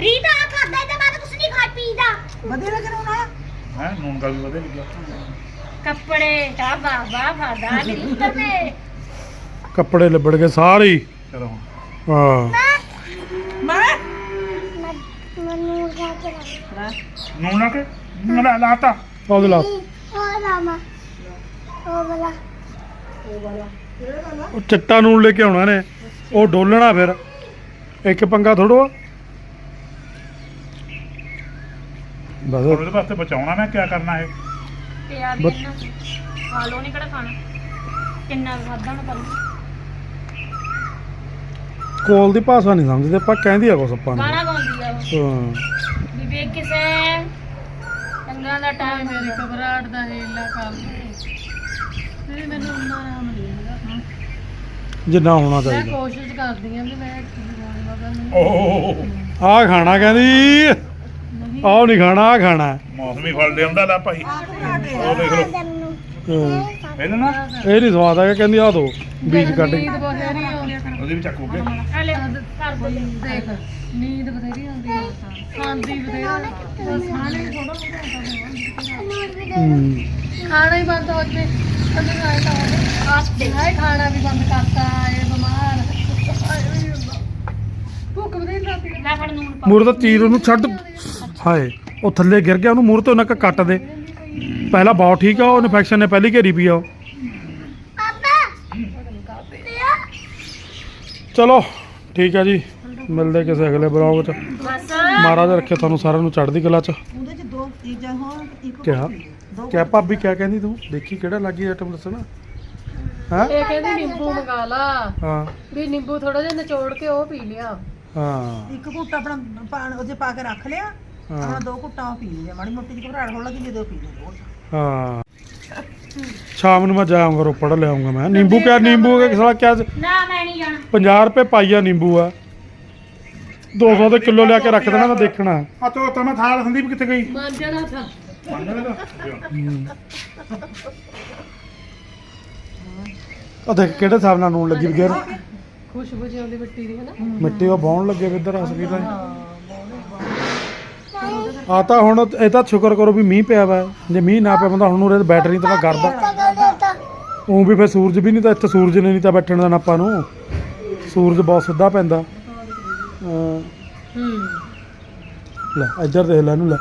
ਰੀਤਾ ਆ ਖਾਦਾ ਤੇ ਬਾਅਦ ਕੁਛ ਨਹੀਂ ਖਾ ਪੀਦਾ। ਵਧੀਆ ਲੱਗ ਰਿਹਾ ਨਾ ਹੈ ਨੂਨ ਦਾ ਵੀ ਵਧੇ ਲੱਗਿਆ ਕੱਪੜੇ ਤੇ ਕੱਪੜੇ ਲਿਬੜ ਗਏ ਸਾਰੇ ਹੀ। ਚਲੋ ਹੁਣ। ਹਾਂ। ਨੂਨ ਨਾ ਕੇ ਨਾ ਲਾਤਾ। ਉਹਦੇ ਲਾ। ਉਹ ਚਿੱਟਾ ਨੂਨ ਲੈ ਕੇ ਆਉਣਾ ਨੇ। ਉਹ ਡੋਲਣਾ ਫਿਰ। ਇੱਕ ਪੰਗਾ ਥੋੜੋ ਬਸ। ਉਹਦੇ ਵਾਸਤੇ ਬਚਾਉਣਾ ਮੈਂ ਕੀ ਕਰਨਾ ਹੈ ਪਿਆ ਵੀ। ਇਹਨਾਂ ਖਾ ਲੋ ਨਹੀਂ ਕਿਹੜਾ ਖਾਣਾ। ਕਿੰਨਾ ਖਾਦਾ ਨਾ ਪਹਿਲਾਂ? ਕੋਲ ਦੀ ਭਾਸ਼ਾ ਨਹੀਂ ਸਮਝਦੇ ਆਪਾਂ ਕਹਿੰਦੀ ਆ ਕੁਛ ਆਪਾਂ ਨੂੰ। ਗਾਣਾ ਗਾਉਂਦੀ ਆ ਉਹ। ਹਾਂ। ਵੀ ਵੇਖ ਕਿਸੇ ਟੰਗਾਂ ਦਾ ਟਾਈਮ ਮੇਰੀ ਘਬਰਾਹਟ ਦਾ ਹੀਲਾ ਕਰ ਤੇ ਮੈਨੂੰ ਉਹਨਾਂ ਆਰਾਮ ਨਹੀਂ ਹੈਗਾ। ਜਿੰਨਾ ਹੋਣਾ ਮੈਂ ਚਾਹੀਦਾ। ਕੋਸ਼ਿਸ਼ ਕਰਦੀ ਆਂ ਵੀ ਮੈਂ ਗਾਣੇ ਵਾਗਾ ਨਹੀਂ। ਓਹ। ਆਹ ਖਾਣਾ ਕਹਿੰਦੀ। ਆਹ ਨਹੀਂ ਖਾਣਾ ਆਹ ਖਾਣਾ। ਮੌਸਮੀ ਫਲ ਦੇ ਹੁੰਦਾ ਲੈ ਭਾਈ ਉਹ ਦੇਖ ਲਓ। ਹਾਂ। ਨਾ ਇਹ ਨਹੀਂ ਸਵਾਦ ਆ ਕਹਿੰਦੀ ਆਹ ਦੋ ਬੀਜ ਕੱਢ ਕੇ। ਨੀਂਦ ਬਥੇਰੀ ਆਉਂਦੀ ਆ ਉਹਦੇ ਵੀ ਹਲੇ ਬੋਲੀ। ਦੇਖ ਨੀਂਦ ਬਥੇਰੀ ਆਉਂਦੀ ਆ ਖਾਂਦੀ ਬਥੇਰਾ ਬਸ ਖਾਣੇ ਥੋੜਾ ਹੂੰ। ਖਾਣਾ ਹੀ ਬੰਦ ਹੋ ਜਵੇ। ਕਦੇ ਆਏ ਤਾਂ ਹੋਵੇ ਆਸ ਖਾਣਾ ਵੀ ਬੰਦ ਕਰਤਾ ਇਹ ਬਿਮਾਰ। ਹਾਏ। ਭੁੱਖ ਬਥੇਰੀ ਲੱਗਦੀ। ਆ। ਮੈਂ ਫੜ ਨੂਨ ਪਾ ਮੂਰ ਦਾ ਤੀਰ ਉਹਨੂੰ ਛੱਡ। ਹਾਏ ਉਹ ਥੱਲੇ ਗਿਰ ਗਿਆ ਉਹਨੂੰ ਮੂਰ ਤੋਂ ਨੱਕ ਕੱਟ ਦੇ। ਪਹਿਲਾਂ ਬਹੁਤ ਠੀਕ ਆ ਉਹ ਇਨਫੈਕਸ਼ਨ ਨੇ ਪਹਿਲੀ ਘੇਰੀ ਪਈ ਆ ਉਹ। ਚਲੋ ਠੀਕ ਆ ਜੀ। ਮਿਲਦੇ ਕਿਸੇ ਅਗਲੇ ਬਲੌਗ 'ਚ। ਮਹਾਰਾਜ ਰੱਖੇ ਤੁਹਾਨੂੰ ਸਾਰਿਆਂ ਨੂੰ ਚੜ੍ਹਦੀ ਕਲਾ 'ਚ। ਉਹਦੇ ਚ ਦੋ ਚੀਜ਼ਾਂ ਹੋਣ ਇੱਕ ਕਿਆ? ਦੋ ਕਿਆ ਭਾਬੀ। ਕਿਆ ਕਹਿੰਦੀ ਤੂੰ? ਦੇਖੀ ਕਿਹੜਾ ਲੱਗੀ ਆਈਟਮ ਦੱਸਣਾ? ਹਾਂ? ਇਹ ਕਹਿੰਦੀ ਨਿੰਬੂ ਮੰਗਾ ਲਾ। ਹਾਂ। ਵੀ ਨਿੰਬੂ ਥੋੜਾ ਜਿਹਾ ਨਿਚੋੜ ਕੇ ਉਹ ਪੀ ਲਿਆ। ਹਾਂ। ਇੱਕ ਘੁੱਟ ਆਪਣਾ ਪਾਣ ਉਹਦੇ ਪਾ ਕੇ ਰੱਖ ਲਿਆ। ਹਾਂ। ਆਪਣਾ ਦੋ ਘੁੱਟਾਂ ਪੀ ਲਿਆ ਮਾੜੀ ਮੋਟੀ ਜਿਹੀ ਘਬਰਾਹਟ ਹੋਣ ਲੱਗੀ ਜਦੋਂ ਪੀ ਲਿਆ ਹਾਂ। ਸ਼ਾਮ ਨੂੰ ਮੈਂ ਜਾਊਂਗਾ ਰੋਪੜ ਲਿਆਉਂਗਾ ਮੈਂ। ਨਿੰਬੂ ਕਿਆ ਨਿੰਬੂ ਕਿਆ ਸਾਲਾ ਕਿਆ ਨਾ ਮੈਂ ਨਹੀਂ ਜਾਣਾ। 50 ਰੁਪਏ ਪਾਈਆ ਨਿੰਬੂ ਆ। 200 ਦੇ ਕਿਲੋ ਲਿਆ ਕੇ ਰੱਖ ਦੇਣਾ ਮੈਂ ਦੇਖਣਾ। ਆ ਤੋ ਤਾਂ ਮੈਂ ਥਾਲ ਸੰਦੀਪ ਕਿੱਥੇ ਗਈ? ਮੰਨ ਜਾਣਾ ਥਾ ਆ ਦੇਖ ਕਿਹੜੇ ਹਿਸਾਬ ਨਾਲ ਨੂਨ ਲੱਗੀ ਵਗੈਰ ਖੁਸ਼ਬੂ ਜਿਹੀ ਆਉਂਦੀ ਮਿੱਟੀ ਦੀ ਹੈ ਨਾ। ਮਿੱਟੀ ਉਹ ਬਾਉਣ ਲੱਗੇ ਵੀ ਇੱਧਰ ਹਸਪੀਟਲ ਆ ਤਾਂ ਹੁਣ ਇਹ ਤਾਂ ਸ਼ੁਕਰ ਕਰੋ ਵੀ ਮੀਂਹ ਪਿਆ ਵਾ। ਜੇ ਮੀਂਹ ਨਾ ਪਿਆ ਬੰਦਾ ਹੁਣ ਉਹਦੇ ਬੈਟਰੀ ਤਾਂ ਗਰਦਾ ਉਹ ਵੀ ਫਿਰ ਸੂਰਜ ਵੀ ਨਹੀਂ ਤਾਂ ਇੱਥੇ ਸੂਰਜ ਨੇ ਨਹੀਂ ਤਾਂ ਬੈਠਣ ਦੇਣਾ ਆਪਾਂ ਨੂੰ। ਸੂਰਜ ਬਹੁਤ ਸਿੱਧਾ ਪੈਂਦਾ। ਹੂੰ। ਲੈ ਇੱਧਰ ਦੇਖ ਲੈ ਇਹਨੂੰ ਲੈ।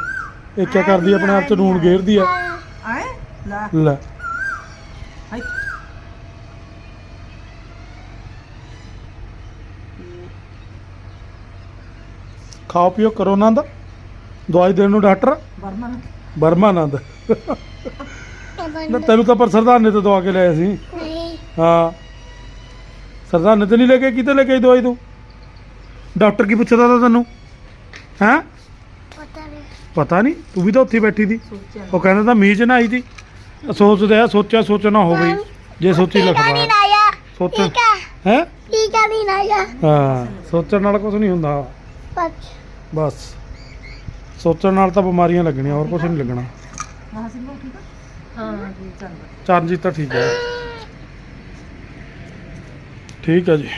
ਇਹ ਕੀ ਕਰਦੀ ਆ ਆਪਣੇ ਆਪ ਚ ਨੂਨ ਗੇਰਦੀ ਆ। ਆਏ ਲੈ। ਲੈ। ਹਾਈ ਖਾਓ ਪੀਓ ਕਰੋ ਆਨੰਦ। ਦਵਾਈ ਦੇਣ ਨੂੰ ਡਾਕਟਰ? ਬਰਮਨ ਬਰਮਾ ਆਨੰਦ ਨਾ ਤੈਨੂੰ ਤਾਂ ਪਰ ਸਰਦਾਰ ਨੇ ਤਾਂ ਦਵਾ ਕੇ ਲਿਆਇਆ ਸੀ। ਹਾਂ। ਸਰਦਾਰ ਨੇ ਤੇ ਨਹੀਂ ਲੈ ਕੇ ਕਿਤੇ ਲੈ ਕੇ ਆਈ ਦਵਾਈ ਤੂੰ? ਡਾਕਟਰ ਕੀ ਪੁੱਛਦਾ ਤਾ ਤੈਨੂੰ? ਹੈਂ? ਪਤਾ ਨਹੀਂ ਤੂੰ ਵੀ ਤਾਂ ਉੱਥੇ ਬੈਠੀ ਸੀ। ਉਹ ਕਹਿੰਦਾ ਤਾਂ ਮੀਂਹ ਚ ਨਾ ਆਈ ਸੀ। ਸੋਚਦੇ ਸੋਚਿਆ ਸੋਚਣਾ ਹੋ। ਗਈ ਜੇ ਸੋਚੀ ਲਖਵਾ ਸੋਚ। ਹੈ? ਟੀਕਾ ਨਹੀਂ ਲਾਇਆ ਹਾਂ ਸੋਚਣ ਨਾਲ ਕੁਝ ਨਹੀਂ ਹੁੰਦਾ। ਬਸ। ਬਸ। ਸੋਚਣ ਨਾਲ ਤਾਂ ਬਿਮਾਰੀਆਂ ਲੱਗਣੀਆਂ ਹੋਰ ਕੁਝ ਨਹੀਂ ਲੱਗਣਾ। ਠੀਕ ਹਾਂ ਜੀ ਚੰਗਾ। ਚਰਨਜੀਤ ਤਾਂ ਠੀਕ ਹੈ ਠੀਕ ਹੈ ਜੀ।